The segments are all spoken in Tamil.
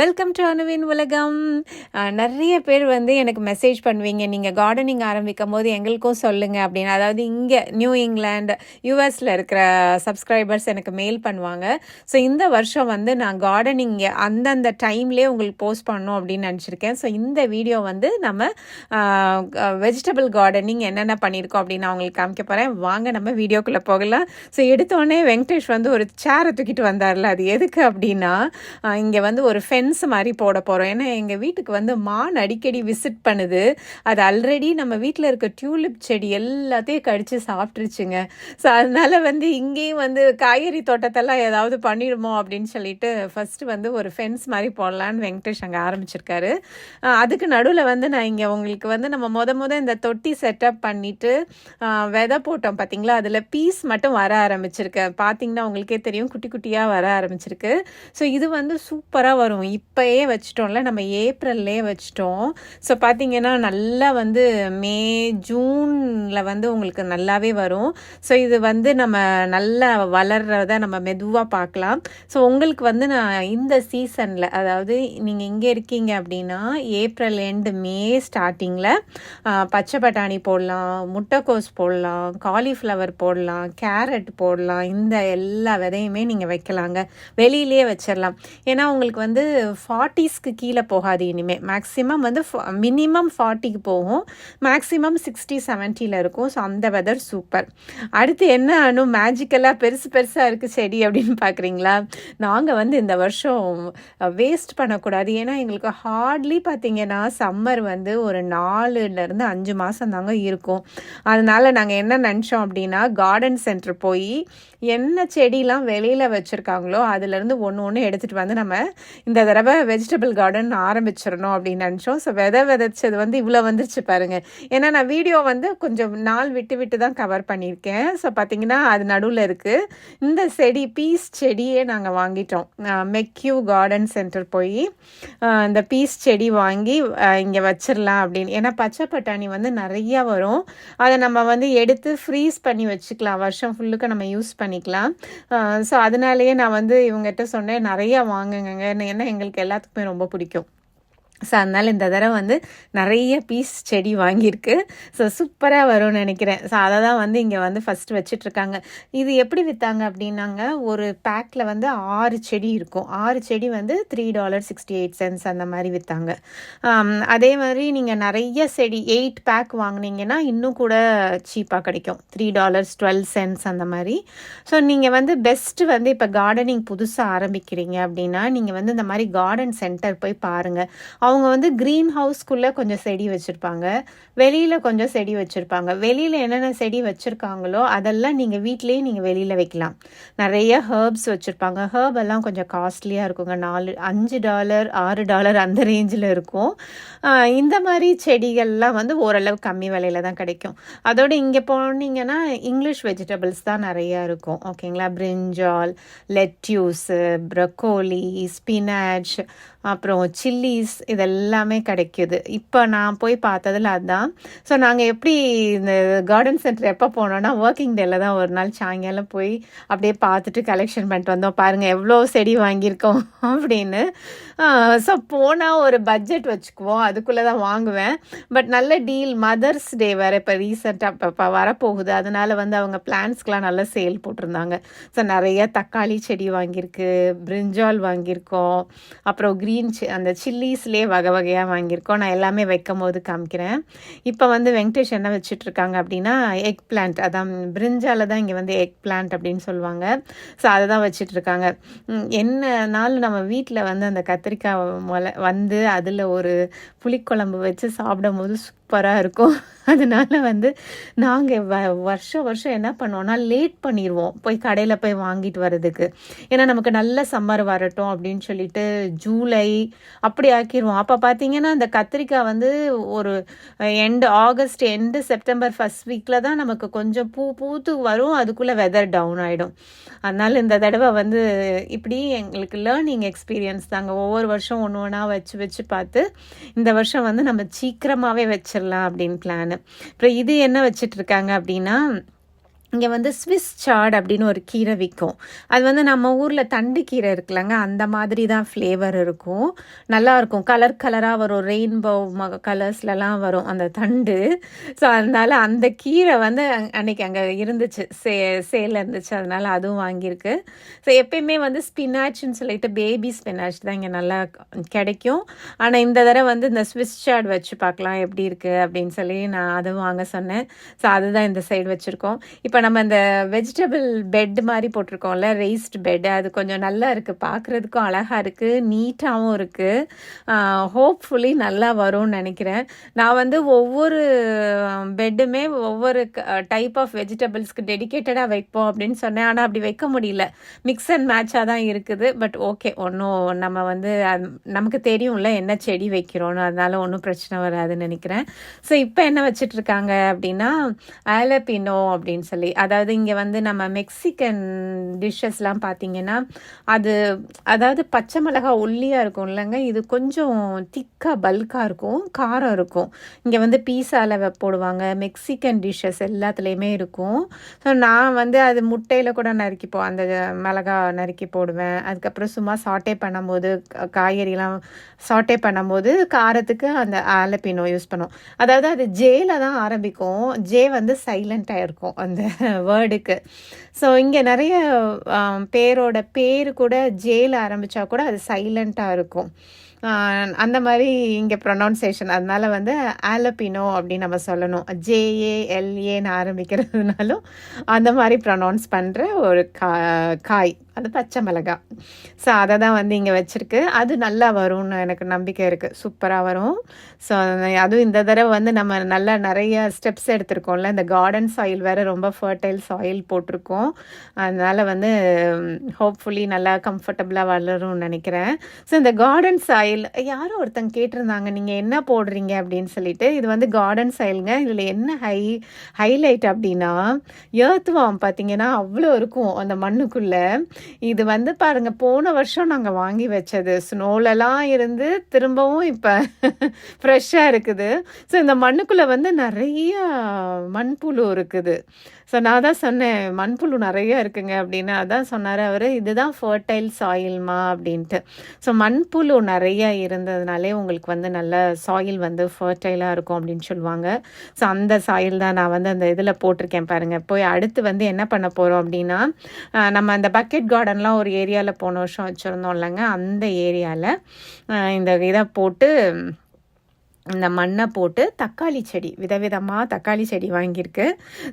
வெல்கம் டு அணுவின் உலகம் நிறைய பேர் வந்து எனக்கு மெசேஜ் பண்ணுவீங்க. நீங்கள் கார்டனிங் ஆரம்பிக்கும் போது எங்களுக்கும் சொல்லுங்கள் அப்படின்னு. அதாவது இங்கே நியூ இங்கிலாந்து யூஎஸில் இருக்கிற சப்ஸ்கிரைபர்ஸ் எனக்கு மெயில் பண்ணுவாங்க. ஸோ இந்த வருஷம் வந்து நான் கார்டனிங் அந்தந்த டைம்லேயே உங்களுக்கு போஸ்ட் பண்ணணும் அப்படின்னு நினச்சிருக்கேன். ஸோ இந்த வீடியோ வந்து நம்ம வெஜிடபிள் கார்டனிங் என்னென்ன பண்ணியிருக்கோம் அப்படின்னு நான் உங்களுக்கு காமிக்க போகிறேன் வாங்க நம்ம வீடியோக்குள்ளே போகலாம். ஸோ எடுத்தோடனே வெங்கடேஷ் வந்து ஒரு சேரை தூக்கிட்டு வந்தார்ல. அது எதுக்கு அப்படின்னா இங்கே வந்து ஒரு ஃபென் ஃப்ரெண்ட்ஸ் மாதிரி போட போகிறோம் ஏன்னா எங்கள் வீட்டுக்கு வந்து மான் அடிக்கடி விசிட் பண்ணுது. அது ஆல்ரெடி நம்ம வீட்டில் இருக்க டியூலிப் செடி எல்லாத்தையும் கடித்து சாப்பிட்ருச்சுங்க ஸோ அதனால வந்து இங்கேயும் வந்து காய்கறி தோட்டத்தெல்லாம் ஏதாவது பண்ணிடுமோ அப்படின்னு சொல்லிட்டு ஃபஸ்ட்டு வந்து ஒரு ஃபென்ஸ் மாதிரி போடலான்னு வெங்கடேஷ் அங்கே ஆரம்பிச்சிருக்காரு. அதுக்கு நடுவில் வந்து நான் இங்கே உங்களுக்கு வந்து நம்ம முத முத இந்த தொட்டி செட்டப் பண்ணிவிட்டு விதை போட்டோம் பார்த்தீங்களா அதில் பீஸ் மட்டும் வர ஆரம்பிச்சிருக்கு. பார்த்தீங்கன்னா உங்களுக்கே தெரியும் குட்டி குட்டியாக வர ஆரம்பிச்சிருக்கு. ஸோ இது வந்து சூப்பராக வரும். இப்போயே வச்சிட்டோம்ல நம்ம ஏப்ரல்லே வச்சிட்டோம். ஸோ பார்த்தீங்கன்னா நல்லா வந்து மே ஜூனில் வந்து உங்களுக்கு நல்லாவே வரும். ஸோ இது வந்து நம்ம நல்லா வளர்கிறத நம்ம மெதுவாக பார்க்கலாம் ஸோ உங்களுக்கு வந்து நான் இந்த சீசனில் அதாவது நீங்கள் இங்கே இருக்கீங்க அப்படின்னா ஏப்ரல் எண்டு மே ஸ்டார்டிங்கில் பச்சை பட்டாணி போடலாம் முட்டைக்கோஸ் போடலாம் காலிஃப்ளவர் போடலாம் கேரட் போடலாம் இந்த எல்லா விதையுமே நீங்கள் வைக்கலாங்க. வெளியிலேயே வச்சிடலாம் ஏன்னா உங்களுக்கு வந்து ஃபார்ட்டிஸ்க்கு கீழே போகாது இனிமேல் மேக்ஸிமம் வந்து மினிமம் ஃபார்ட்டிக்கு போகும். மேக்ஸிமம் சிக்ஸ்டி செவன்ட்டியில் இருக்கும். ஸோ அந்த வெதர் சூப்பர் அடுத்து என்ன ஆனும் மேஜிக்கலாக பெருசு பெருசாக இருக்குது செடி அப்படின்னு பார்க்குறீங்களா நாங்கள் வந்து இந்த வருஷம் வேஸ்ட் பண்ணக்கூடாது. ஏன்னா எங்களுக்கு ஹார்ட்லி பார்த்தீங்கன்னா சம்மர் வந்து ஒரு நாலுலேருந்து அஞ்சு மாதம் தாங்க இருக்கும். அதனால் நாங்கள் என்ன நினச்சோம் அப்படின்னா கார்டன் சென்டர் போய் என்ன செடிலாம் வெளியில் வச்சுருக்காங்களோ அதுலேருந்து ஒன்று ஒன்று எடுத்துகிட்டு வந்து நம்ம இந்த தடவை வெஜிடபிள் கார்டன் ஆரம்பிச்சிடணும் அப்படின்னு நினச்சோம். ஸோ விதை விதைச்சது வந்து இவ்வளோ வந்துருச்சு பாருங்கள் ஏன்னா நான் வீடியோ வந்து கொஞ்சம் நாள் விட்டு விட்டு தான் கவர் பண்ணியிருக்கேன். ஸோ பார்த்தீங்கன்னா அது நடுவில் இருக்குது இந்த செடி பீஸ் செடியே நாங்கள் வாங்கிட்டோம். மெக்யூ கார்டன் சென்டர் போய் இந்த பீஸ் செடி வாங்கி இங்கே வச்சிடலாம் அப்படின்னு. ஏன்னா பச்சை பட்டாணி வந்து நிறையா வரும். அதை நம்ம வந்து எடுத்து ஃப்ரீஸ் பண்ணி வச்சுக்கலாம். வருஷம் ஃபுல்லுக்கு நம்ம யூஸ் பண்ணிக்கலாம். ஸோ அதனாலேயே நான் வந்து இவங்ககிட்ட சொன்னேன் நிறையா வாங்குங்க ஏன்னா எங்களுக்கு எல்லாத்துக்குமே ரொம்ப பிடிக்கும் ஸோ அதனால் இந்த தடவை வந்து நிறைய பீஸ் செடி வாங்கியிருக்கு. ஸோ சூப்பராக வரும்னு நினைக்கிறேன். ஸோ அதை தான் வந்து இங்கே வந்து ஃபஸ்ட்டு வச்சிட்ருக்காங்க. இது எப்படி விற்றாங்க அப்படின்னாங்க ஒரு பேக்கில் வந்து ஆறு செடி இருக்கும். ஆறு செடி வந்து three dollar sixty eight cents அந்த மாதிரி விற்றாங்க அதே மாதிரி நீங்கள் நிறைய செடி எயிட் பேக் வாங்கினீங்கன்னா இன்னும் கூட சீப்பாக கிடைக்கும். த்ரீ டாலர்ஸ் டுவெல் சென்ஸ் அந்த மாதிரி. ஸோ நீங்கள் வந்து பெஸ்ட்டு வந்து இப்போ கார்டனிங் புதுசாக ஆரம்பிக்கிறீங்க அப்படின்னா நீங்கள் வந்து இந்த மாதிரி கார்டன் சென்டர் போய் பாருங்கள் அவங்க வந்து க்ரீன் ஹவுஸ்க்குள்ளே கொஞ்சம் செடி வச்சுருப்பாங்க. வெளியில் கொஞ்சம் செடி வச்சுருப்பாங்க. வெளியில் என்னென்ன செடி வச்சுருக்காங்களோ அதெல்லாம் நீங்கள் வீட்டிலேயே நீங்கள் வெளியில் வைக்கலாம். நிறைய ஹர்ப்ஸ் வச்சுருப்பாங்க. ஹர்ப் எல்லாம் கொஞ்சம் காஸ்ட்லியாக இருக்குங்க. நாலு அஞ்சு டாலர் ஆறு டாலர் அந்த ரேஞ்சில் இருக்கும். இந்த மாதிரி செடிகள்லாம் வந்து ஓரளவு கம்மி விலையில தான் கிடைக்கும். அதோட இங்கே போனீங்கன்னா இங்கிலீஷ் வெஜிடபிள்ஸ் தான் நிறையா இருக்கும். ஓகேங்களா பிரிஞ்சால் லெட்யூஸு ப்ரக்கோலி ஸ்பினாச் அப்புறம் சில்லிஸ் இதெல்லாமே கிடைக்குது. இப்போ நான் போய் பார்த்ததுல அதுதான் ஸோ நாங்கள் எப்படி இந்த கார்டன் சென்டர் எப்போ போனோன்னா ஒர்க்கிங் டேல தான் ஒரு நாள் சாயங்காலம் போய் அப்படியே பார்த்துட்டு கலெக்ஷன் பண்ணிட்டு வந்தோம். பாருங்கள் எவ்வளோ செடி வாங்கியிருக்கோம் அப்படின்னு. ஸோ போனால் ஒரு பட்ஜெட் வச்சுக்குவோம். அதுக்குள்ளே தான் வாங்குவேன். பட் நல்ல டீல் மதர்ஸ் டே வேறு இப்போ ரீசெண்டாக இப்போ வரப்போகுது. அதனால் வந்து அவங்க பிளான்ஸ்க்கெலாம் நல்ல சேல் போட்டிருந்தாங்க. ஸோ நிறைய தக்காளி செடி வாங்கியிருக்கு பிரிஞ்சால் வாங்கியிருக்கோம். அப்புறம் க்ரீன் அந்த சில்லிஸ்லேயே வகை வகையாக வாங்கியிருக்கோம். நான் எல்லாமே வைக்கும் போது காமிக்கிறேன். இப்போ வந்து வெங்கடேஷ் என்ன வச்சுட்ருக்காங்க அப்படின்னா எக் பிளான்ட் அதான் பிரிஞ்சால் தான் இங்கே வந்து எக் பிளான்ட் அப்படின்னு சொல்லுவாங்க. ஸோ அதை தான் வச்சிட்ருக்காங்க. என்ன நாள் நம்ம வீட்டில் வந்து அந்த கத்திரிக்காய் முளை வந்து அதில் ஒரு புளிக்குழம்பு வச்சு சாப்பிடும் போது சூப்பராக இருக்கும். அதனால் வந்து நாங்கள் வ வருஷம் வருஷம் என்ன பண்ணுவோம்னா லேட் பண்ணிடுவோம் போய் கடையில் போய் வாங்கிட்டு வர்றதுக்கு. ஏன்னா நமக்கு நல்ல சம்மர் வரட்டும் அப்படின்னு சொல்லிட்டு ஜூலை அப்படி ஆக்கிடுவோம் அப்போ பார்த்தீங்கன்னா அந்த கத்திரிக்காய் வந்து ஒரு end August end September first வீக்கில் தான் நமக்கு கொஞ்சம் பூ பூத்து வரும். அதுக்குள்ளே வெதர் டவுன் ஆகிடும் அதனால் இந்த தடவை வந்து இப்படி எங்களுக்கு லேர்னிங் எக்ஸ்பீரியன்ஸ் தாங்க. ஒவ்வொரு வருஷம் ஒன்று ஒன்றா வச்சு வச்சு பார்த்து இந்த வருஷம் வந்து நம்ம சீக்கிரமாகவே வச்சு வச்சிடலாம் அப்படின்னு பிளான் அப்புறம் இது என்ன வச்சிட்டு இருக்காங்க அப்படின்னா இங்கே வந்து ஸ்விஸ் சாட் அப்படின்னு ஒரு கீரை விற்கும் அது வந்து நம்ம ஊரில் தண்டு கீரை இருக்குல்லங்க அந்த மாதிரி தான் ஃப்ளேவர் இருக்கும். நல்லாயிருக்கும் கலர் கலராக வரும். ரெயின்போ கலர்ஸ்லலாம் வரும் அந்த தண்டு. ஸோ அதனால் அந்த கீரை வந்து அங்- அன்னைக்கு அங்கே இருந்துச்சு. சே சேலில் இருந்துச்சு. அதனால் அதுவும் வாங்கியிருக்கு. ஸோ எப்பயுமே வந்து ஸ்பினாச்னு சொல்லிட்டு பேபி ஸ்பினாச் தான் இங்கே நல்லா கிடைக்கும். ஆனால் இந்த தடவை வந்து இந்த ஸ்விஸ் சாட் வச்சு பார்க்கலாம் எப்படி இருக்குது அப்படின்னு சொல்லி நான் அதை வாங்க சொன்னேன். ஸோ அதுதான் இந்த சைடு வச்சுருக்கோம். இப்போ நம்ம இந்த வெஜிடபிள் பெட் மாதிரி போட்டிருக்கோம்ல ரெய்ஸ்ட் பெட் அது கொஞ்சம் நல்லா இருக்குது பார்க்குறதுக்கும் அழகாக இருக்குது நீட்டாகவும் இருக்குது ஹோப்ஃபுல்லி நல்லா வரும்னு நினைக்கிறேன். நான் வந்து ஒவ்வொரு பெட்டுமே ஒவ்வொரு டைப் ஆஃப் வெஜிடபிள்ஸ்க்கு டெடிகேட்டடாக வைப்போம் அப்படின்னு சொன்னேன். ஆனால் அப்படி வைக்க முடியல. மிக்ஸ் அண்ட் மேட்சாக தான் இருக்குது. பட் ஓகே ஒன்றும் நம்ம வந்து நமக்கு தெரியும்ல என்ன செடி வைக்கிறோன்னு அதனால ஒன்றும் பிரச்சனை வராதுன்னு நினைக்கிறேன். ஸோ இப்போ என்ன வச்சுட்ருக்காங்க அப்படின்னா ஆலப்பினோ அப்படின்னு சொல்லி அதாவது இங்கே வந்து நம்ம மெக்சிகன் டிஷ்ஷஸ்லாம் பார்த்தீங்கன்னா அது அதாவது பச்சை மிளகா ஒல்லியாக இருக்கும் இல்லைங்க. இது கொஞ்சம் திக்காக பல்காக இருக்கும். காரம் இருக்கும். இங்கே வந்து பீஸாவில் போடுவாங்க. மெக்சிகன் டிஷ்ஷஸ் எல்லாத்துலேயுமே இருக்கும். ஸோ நான் வந்து அது முட்டையில் கூட நறுக்கி போ அந்த மிளகா நறுக்கி போடுவேன். அதுக்கப்புறம் சும்மா சாட்டே பண்ணும்போது காய்கறிலாம் சாட்டே பண்ணும்போது காரத்துக்கு அந்த ஆலப்பினோ யூஸ் பண்ணுவோம். அதாவது அது ஜேல தான் ஆரம்பிக்கும். ஜே வந்து சைலண்ட்டாக இருக்கும். அந்த வேர்டுக்கு. ஸோ இங்கே நிறைய பேரோட பேர் கூட ஜேல ஆரம்பித்தா கூட அது சைலண்ட்டாக இருக்கும். அந்த மாதிரி இங்கே ப்ரொனவுன்சேஷன் அதனால் வந்து ஆலப்பினோ அப்படின்னு நம்ம சொல்லணும். ஜேஏஎல்ஏன்னு ஆரம்பிக்கிறதுனாலும் அந்த மாதிரி ப்ரொனவுன்ஸ் பண்ணுற ஒரு கா காய். அது பச்சை மிளகாய் ஸோ அதை தான் வந்து இங்கே வச்சுருக்கு. அது நல்லா வரும்னு எனக்கு நம்பிக்கை இருக்குது சூப்பராக வரும். ஸோ அதுவும் இந்த தடவை வந்து நம்ம நல்லா நிறைய ஸ்டெப்ஸ் எடுத்திருக்கோம்ல. இந்த கார்டன் சாயில் வேறு ரொம்ப ஃபர்டைல் சாயில் போட்டிருக்கோம். அதனால் வந்து ஹோப்ஃபுல்லி நல்லா கம்ஃபர்டபுளாக வளரும்னு நினைக்கிறேன். ஸோ இந்த கார்டன் சாயில் யாரோ ஒருத்தங்க கேட்டிருந்தாங்க நீங்கள் என்ன போடுறீங்க? அப்படின்னு சொல்லிட்டு. இது வந்து கார்டன் சைலுங்க இதில் என்ன ஹை ஹைலைட் அப்படின்னா ஏர்த்வாம் பார்த்தீங்கன்னா அவ்வளோ இருக்கும் அந்த மண்ணுக்குள்ளே. இது வந்து பாருங்கள் போன வருஷம் நாங்கள் வாங்கி வச்சது. ஸ்னோலெலாம் இருந்து திரும்பவும் இப்போ ஃப்ரெஷ்ஷாக இருக்குது. ஸோ இந்த மண்ணுக்குள்ளே வந்து நிறைய மண்புழு இருக்குது. ஸோ நான் தான் சொன்னேன் மண்புழு நிறைய இருக்குங்க அப்படின்னு. அதான் சொன்னார் அவர் இதுதான் ஃபர்டைல் சாயில்மா அப்படின்ட்டு. ஸோ மண்புழு நிறைய இருந்ததுனாலே உங்களுக்கு வந்து நல்ல சாயில் வந்து ஃபர்டைலாக இருக்கும் அப்படின்னு சொல்லுவாங்க. ஸோ அந்த சாயில் தான் நான் வந்து அந்த இதில் போட்டிருக்கேன் பாருங்கள் போய் அடுத்து வந்து என்ன பண்ண போகிறோம் அப்படின்னா நம்ம அந்த பக்கெட் கார்டன்லாம் ஒரு ஏரியாவில் போன வருஷம் வச்சுருந்தோம் இல்லைங்க. அந்த ஏரியாவில் இந்த இதை போட்டு இந்த மண்ணை போட்டு தக்காளி செடி விதவிதமாக தக்காளி செடி வாங்கியிருக்கு.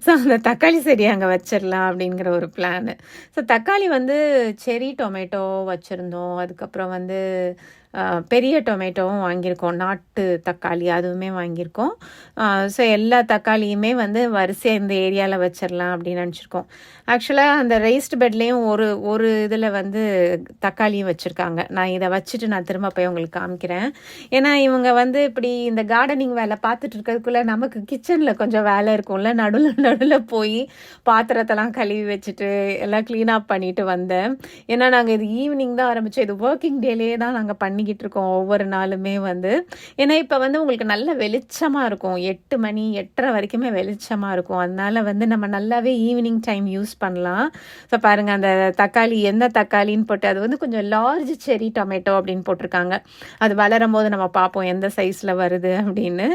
ஸோ அந்த தக்காளி செடி அங்கே வச்சிடலாம் அப்படிங்கிற ஒரு பிளானு ஸோ தக்காளி வந்து செரி டொமேட்டோ வச்சுருந்தோம். அதுக்கப்புறம் வந்து பெரிய டொமேட்டோவும் வாங்கியிருக்கோம். நாட்டு தக்காளி அதுவுமே வாங்கியிருக்கோம். ஸோ எல்லா தக்காளியுமே வந்து வரிசையாக இந்த ஏரியாவில் வச்சிடலாம் அப்படின்னு நினச்சிருக்கோம். ஆக்சுவலாக அந்த ரைஸ்டு பெட்லேயும் ஒரு ஒரு இதில் வந்து தக்காளியும் வச்சுருக்காங்க. நான் இதை வச்சுட்டு நான் திரும்ப போய் உங்களுக்கு காமிக்கிறேன். ஏன்னா இவங்க வந்து இப்படி இந்த கார்டனிங் வேலை பார்த்துட்டு இருக்கிறதுக்குள்ளே நமக்கு கிச்சனில் கொஞ்சம் வேலை இருக்கும்ல. நடுவில் நடுவில் போய் பாத்திரத்தெல்லாம் கழுவி வச்சுட்டு எல்லாம் க்ளீன் அப் பண்ணிட்டு வந்தேன். ஏன்னா நாங்கள் இது ஈவினிங் தான் ஆரம்பித்தோம் இது ஒர்க்கிங் டேலேயே தான் நாங்கள் பண்ணி பண்ணிக்கிட்டு இருக்கோம் ஒவ்வொரு நாளுமே வந்து. ஏன்னா இப்போ வந்து உங்களுக்கு நல்ல வெளிச்சமாக இருக்கும். எட்டு மணி எட்டரை வரைக்குமே வெளிச்சமாக இருக்கும். அதனால வந்து நம்ம நல்லாவே ஈவினிங் டைம் யூஸ் பண்ணலாம். ஸோ பாருங்கள் அந்த தக்காளி எந்த தக்காளின்னு போட்டு அது வந்து கொஞ்சம் லார்ஜ் செரி டொமேட்டோ அப்படின்னு போட்டிருக்காங்க. அது வளரும் போது நம்ம பார்ப்போம் எந்த சைஸில் வருது அப்படின்னு.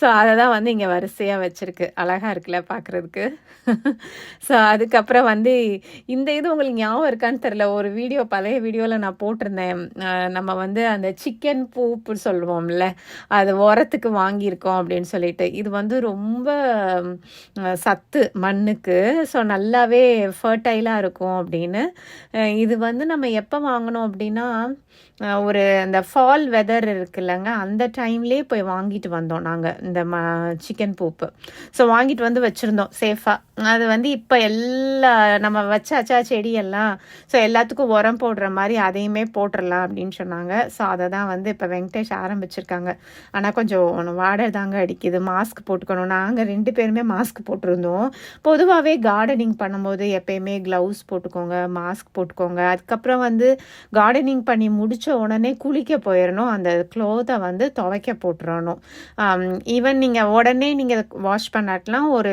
ஸோ அதை தான் வந்து இங்கே வரிசையாக வச்சுருக்கு. அழகாக இருக்குல்ல பார்க்குறதுக்கு ஸோ அதுக்கப்புறம் வந்து இந்த இது உங்களுக்கு ஞாபகம் இருக்கான்னு தெரில ஒரு வீடியோ பழைய வீடியோவில் நான் போட்டிருந்தேன். நம்ம வந்து அந்த சிக்கன் பூப்பு சொல்லுவோம்ல அது உரத்துக்கு வாங்கியிருக்கோம் அப்படின்னு சொல்லிட்டு. இது வந்து ரொம்ப சத்து மண்ணுக்கு. ஸோ நல்லாவே ஃபர்டைலாக இருக்கும் அப்படின்னு. இது வந்து நம்ம எப்போ வாங்கினோம் அப்படின்னா ஒரு அந்த ஃபால் வெதர் இருக்குல்லங்க அந்த டைம்லேயே போய் வாங்கிட்டு வந்தோம் நாங்கள் இந்த ம சிக்கன் பூப்பு. ஸோ வாங்கிட்டு வந்து வச்சுருந்தோம் சேஃபாக அது வந்து இப்போ எல்லா நம்ம வச்சாச்சா செடியெல்லாம் ஸோ எல்லாத்துக்கும் உரம் போடுற மாதிரி அதையுமே போட்டுடலாம் அப்படின்னு சொன்னாங்க. ஸோ அதை தான் வந்து இப்போ வெங்கடேஷ் ஆரம்பிச்சிருக்காங்க. ஆனால் கொஞ்சம் வாடகை தாங்க அடிக்குது. மாஸ்க் போட்டுக்கணும். நாங்கள் ரெண்டு பேருமே மாஸ்க் போட்டிருந்தோம். பொதுவாகவே கார்டனிங் பண்ணும்போது எப்பயுமே க்ளவுஸ் போட்டுக்கோங்க மாஸ்க் போட்டுக்கோங்க. அதுக்கப்புறம் வந்து கார்டனிங் பண்ணி முடிச்சு முடித்த உடனே குளிக்க போயிடணும் அந்த க்ளோத்தை வந்து துவைக்க போட்டுறணும். ஈவன் நீங்கள் உடனே நீங்கள் வாஷ் பண்ணாட்டலாம் ஒரு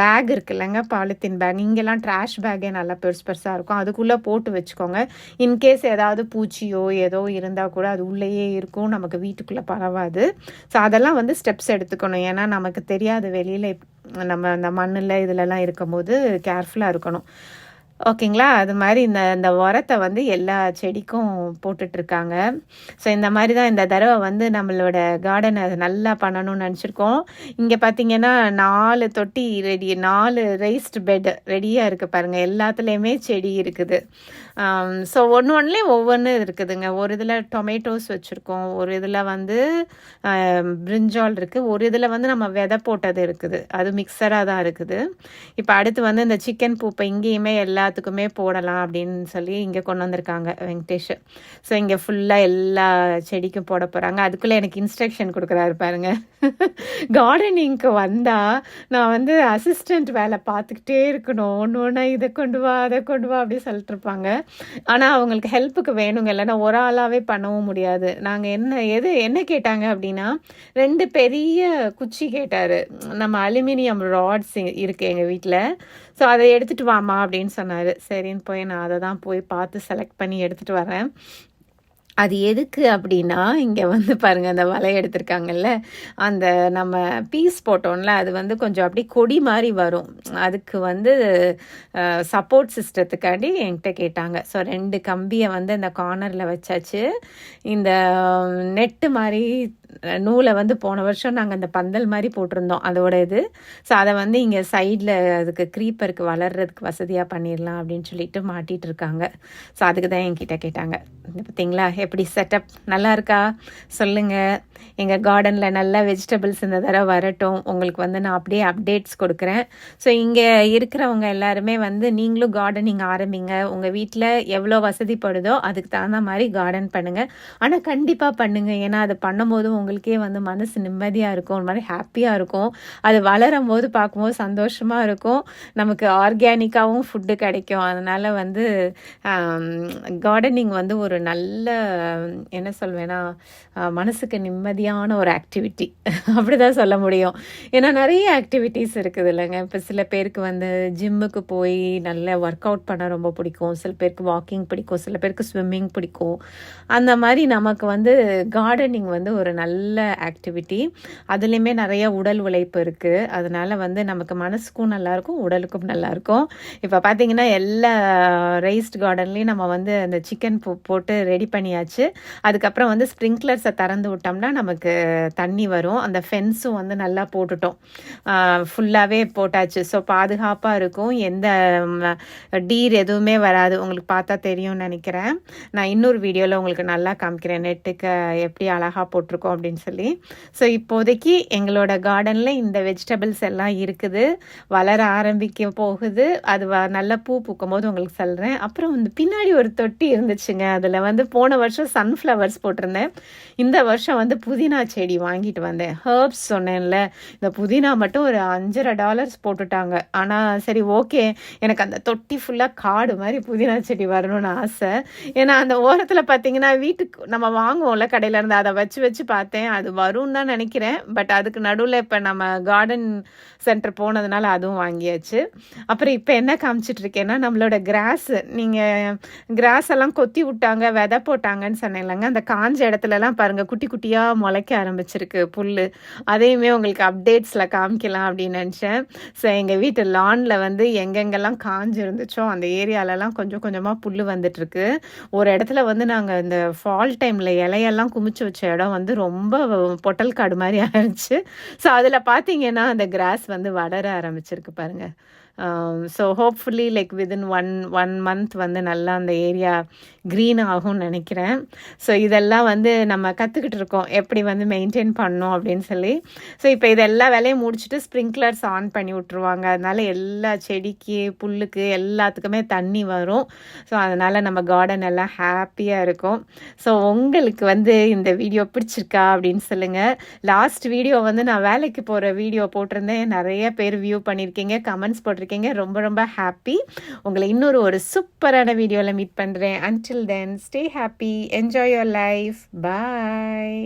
பேக் இருக்குல்லங்க பாலித்தீன் பேக் இங்கெல்லாம் ட்ராஷ் பேக்கே நல்லா பெருசு பெருசாக இருக்கும். அதுக்குள்ளே போட்டு வச்சுக்கோங்க. இன்கேஸ் ஏதாவது பூச்சியோ ஏதோ இருந்தால் கூட அது உள்ளேயே இருக்கும். நமக்கு வீட்டுக்குள்ளே பரவாது. ஸோ அதெல்லாம் வந்து ஸ்டெப்ஸ் எடுத்துக்கணும். ஏன்னா நமக்கு தெரியாது வெளியில் நம்ம அந்த மண்ணில் இதிலலாம் இருக்கும்போது கேர்ஃபுல்லாக இருக்கணும். ஓகேங்களா? அது மாதிரி இந்த இந்த உரத்தை வந்து எல்லா செடிக்கும் போட்டுட்ருக்காங்க. ஸோ இந்த மாதிரி தான் இந்த தடவை வந்து நம்மளோட கார்டனை நல்லா பண்ணணும்னு நினச்சிருக்கோம். இங்கே பார்த்தீங்கன்னா நாலு தொட்டி ரெடி நாலு ரைஸ்டு பெட் ரெடியாக இருக்குது பாருங்கள் எல்லாத்துலேயுமே செடி இருக்குது. Um, ஸோ ஒன்று ஒன்றுலேயும் ஒவ்வொன்று இருக்குதுங்க. ஒரு இதில் டொமேட்டோஸ் வச்சுருக்கோம். ஒரு இதில் வந்து um, பிரிஞ்சால் இருக்குது ஒரு இதில் வந்து நம்ம விதை போட்டது இருக்குது. அது மிக்சராக தான் இருக்குது. இப்போ அடுத்து வந்து இந்த சிக்கன் பூப்பை இங்கேயுமே எல்லாத்துக்குமே போடலாம் அப்படின்னு சொல்லி இங்கே கொண்டு வந்திருக்காங்க வெங்கடேஷ். ஸோ இங்கே ஃபுல்லாக எல்லா செடிக்கும் போட போகிறாங்க அதுக்குள்ளே எனக்கு இன்ஸ்ட்ரக்ஷன் கொடுக்குறாரு பாருங்க. கார்டனிங்க்கு வந்தால் நான் வந்து அசிஸ்டண்ட் வேலை பார்த்துக்கிட்டே இருக்கணும். ஒன்று ஒன்றா இதை கொண்டு வா அதை கொண்டு வா அப்படி சொல்லிட்டு இருப்பாங்க. ஆனால் அவங்களுக்கு ஹெல்ப்புக்கு வேணுங்க இல்லைன்னா ஒரு ஆளாகவே பண்ணவும் முடியாது. நாங்கள் என்ன எது என்ன கேட்டாங்க அப்படின்னா ரெண்டு பெரிய குச்சி கேட்டார். நம்ம அலுமினியம் ராட்ஸ் இருக்குது எங்கள் வீட்டில் ஸோ அதை எடுத்துகிட்டு வாமா அப்படின்னு சொன்னார். சரின்னு போய் நான் அதை தான் போய் பார்த்து செலக்ட் பண்ணி எடுத்துகிட்டு வரேன். அது எதுக்கு அப்படின்னா இங்கே வந்து பாருங்கள் அந்த வலை எடுத்திருக்காங்கல்ல அந்த நம்ம பீஸ் போட்டோம்ல அது வந்து கொஞ்சம் அப்படி கொடி மாதிரி வரும். அதுக்கு வந்து சப்போர்ட் சிஸ்டத்துக்காண்டி என்கிட்ட கேட்டாங்க. ஸோ ரெண்டு கம்பியை வந்து இந்த கார்னரில் வச்சாச்சு. இந்த நெட்டு மாதிரி நூலை வந்து போன வருஷம் நாங்கள் அந்த பந்தல் மாதிரி போட்டிருந்தோம் அதோட இது. ஸோ அதை வந்து இங்கே சைடில் அதுக்கு க்ரீப்பருக்கு வளர்கிறதுக்கு வசதியாக பண்ணிடலாம் அப்படின்னு சொல்லிட்டு மாட்டிகிட்டு இருக்காங்க. ஸோ அதுக்கு தான் என்கிட்ட கேட்டாங்க. பார்த்தீங்களா எப்படி செட்டப் நல்லா இருக்கா சொல்லுங்கள் எங்கள் கார்டனில் நல்ல வெஜிடபிள்ஸ் இந்த தடவை வரட்டும். உங்களுக்கு வந்து நான் அப்படியே அப்டேட்ஸ் கொடுக்குறேன். ஸோ இங்கே இருக்கிறவங்க எல்லாருமே வந்து நீங்களும் கார்டனிங் ஆரம்பிங்க. உங்கள் வீட்டில் எவ்வளோ வசதிப்படுதோ அதுக்கு தகுந்த மாதிரி கார்டன் பண்ணுங்கள் ஆனால் கண்டிப்பாக பண்ணுங்கள் ஏன்னா அது பண்ணும்போது உங்களுக்கே வந்து மனசு நிம்மதியாக இருக்கும். ஒரு மாதிரி ஹாப்பியாக இருக்கும். அது வளரும் போது பார்க்கும்போது சந்தோஷமாக இருக்கும். நமக்கு ஆர்கானிக்காகவும் ஃபுட்டு கிடைக்கும். அதனால் வந்து கார்டனிங் வந்து ஒரு நல்ல என்ன சொல்வேன்னா மனசுக்கு நிம்மதியான ஒரு ஆக்டிவிட்டி அப்படி தான் சொல்ல முடியும். ஏன்னா நிறைய ஆக்டிவிட்டீஸ் இருக்குது இல்லைங்க. இப்போ சில பேருக்கு வந்து ஜிம்முக்கு போய் நல்ல ஒர்க் அவுட் பண்ண ரொம்ப பிடிக்கும். சில பேருக்கு வாக்கிங் பிடிக்கும். சில பேருக்கு ஸ்விம்மிங் பிடிக்கும். அந்த மாதிரி நமக்கு வந்து கார்டனிங் வந்து ஒரு நல்ல ஆக்டிவிட்டி அதுலேயுமே நிறைய உடல் உழைப்பு இருக்குது அதனால் வந்து நமக்கு மனசுக்கும் நல்லாயிருக்கும் உடலுக்கும் நல்லாயிருக்கும். இப்போ பார்த்தீங்கன்னா எல்லா ரைஸ்ட் கார்டன்லேயும் நம்ம வந்து அந்த சிக்கன் போட்டு ரெடி பண்ணியாச்சு அதுக்கப்புறம் வந்து ஸ்ப்ரிங்க்லர்ஸை திறந்து விட்டோம்னா நமக்கு தண்ணி வரும். அந்த ஃபென்ஸும் வந்து நல்லா போட்டுட்டோம். ஃபுல்லாகவே போட்டாச்சு. ஸோ பாதுகாப்பாக இருக்கும். எந்த டீர் எதுவுமே வராது. உங்களுக்கு பார்த்தா தெரியும்னு நினைக்கிறேன். நான் இன்னொரு வீடியோவில் உங்களுக்கு நல்லா காமிக்கிறேன். நெட்டுக்கு எப்படி அழகாக போட்டிருக்கோம் அப்படின்னு சொல்லி. ஸோ இப்போதைக்கு எங்களோட கார்டனில் இந்த வெஜிடபிள்ஸ் எல்லாம் இருக்குது. வளர ஆரம்பிக்க போகுது. அது வ நல்ல பூ பூக்கும் போது உங்களுக்கு சொல்கிறேன் அப்புறம் வந்து பின்னாடி ஒரு தொட்டி இருந்துச்சுங்க. அதில் வந்து போன வருஷம் சன்ஃப்ளவர்ஸ் போட்டிருந்தேன். இந்த வருஷம் வந்து புதினா செடி வாங்கிட்டு வந்தேன். ஹர்ப்ஸ் சொன்னேன்ல இந்த புதினா மட்டும் ஒரு அஞ்சரை டாலர்ஸ் போட்டுட்டாங்க. ஆனால் சரி ஓகே எனக்கு அந்த தொட்டி ஃபுல்லாக காடு மாதிரி புதினா செடி வரணும்னு ஆசை. ஏன்னா அந்த ஓரத்தில் பார்த்தீங்கன்னா வீட்டுக்கு நம்ம வாங்குவோம்ல கடையில் இருந்து அதை வச்சு வச்சு பார்த்தேன். அது வரும்னு தான் நினைக்கிறேன். பட் அதுக்கு நடுவில் இப்போ நம்ம கார்டன் சென்டர் போனதுனால அதுவும் வாங்கியாச்சு. அப்புறம் இப்போ என்ன காமிச்சிட்ருக்கேன்னா நம்மளோட கிராஸ் நீங்கள் கிராஸ் எல்லாம் கொத்தி விட்டாங்க விதை போட்டாங்கன்னு சொன்னேன்லங்க அந்த காஞ்ச இடத்துலலாம் பாருங்கள் குட்டி குட்டியாக முளைக்க ஆரம்பிச்சிருக்கு புல் அதையுமே உங்களுக்கு அப்டேட்ஸில் காமிக்கலாம் அப்படின்னு நினச்சேன். ஸோ எங்கள் வீட்டு லானில் வந்து எங்கெங்கெல்லாம் காஞ்சு இருந்துச்சோ அந்த ஏரியாலலாம் கொஞ்சம் கொஞ்சமாக புல் வந்துட்டுருக்கு. ஒரு இடத்துல வந்து நாங்கள் இந்த ஃபால் டைமில் இலையெல்லாம் குமிச்சு வச்ச இடம் வந்து ரொம்ப பொட்டல் காடு மாதிரி ஆயிடுச்சு ஸோ அதில் பார்த்தீங்கன்னா அந்த கிராஸ் வந்து வளர ஆரம்பிச்சிருக்கு பாருங்கள் so hopefully like within one one month வந்து நல்லா அந்த ஏரியா க்ரீன் ஆகும்னு நினைக்கிறேன். ஸோ இதெல்லாம் வந்து நம்ம கற்றுக்கிட்டு இருக்கோம். எப்படி வந்து மெயின்டைன் பண்ணணும் அப்படின்னு சொல்லி. ஸோ இப்போ இதெல்லாம் வேலையும் முடிச்சுட்டு ஸ்ப்ரிங்க்லர்ஸ் ஆன் பண்ணி விட்ருவாங்க அதனால எல்லா செடிக்கு புல்லுக்கு எல்லாத்துக்குமே தண்ணி வரும். ஸோ அதனால் நம்ம கார்டன் எல்லாம் ஹாப்பியாக இருக்கும். ஸோ உங்களுக்கு வந்து இந்த வீடியோ பிடிச்சிருக்கா அப்படின்னு சொல்லுங்கள் லாஸ்ட் வீடியோ வந்து நான் வேலைக்கு போகிற வீடியோ போட்டிருந்தேன். நிறைய பேர் வியூ பண்ணியிருக்கீங்க. கமெண்ட்ஸ் போட்டிருக்கீங்க. ரொம்ப ரொம்ப ஹாப்பி உங்களை இன்னொரு ஒரு சூப்பரான வீடியோவில் மீட் பண்ணுறேன் until then stay happy enjoy your life bye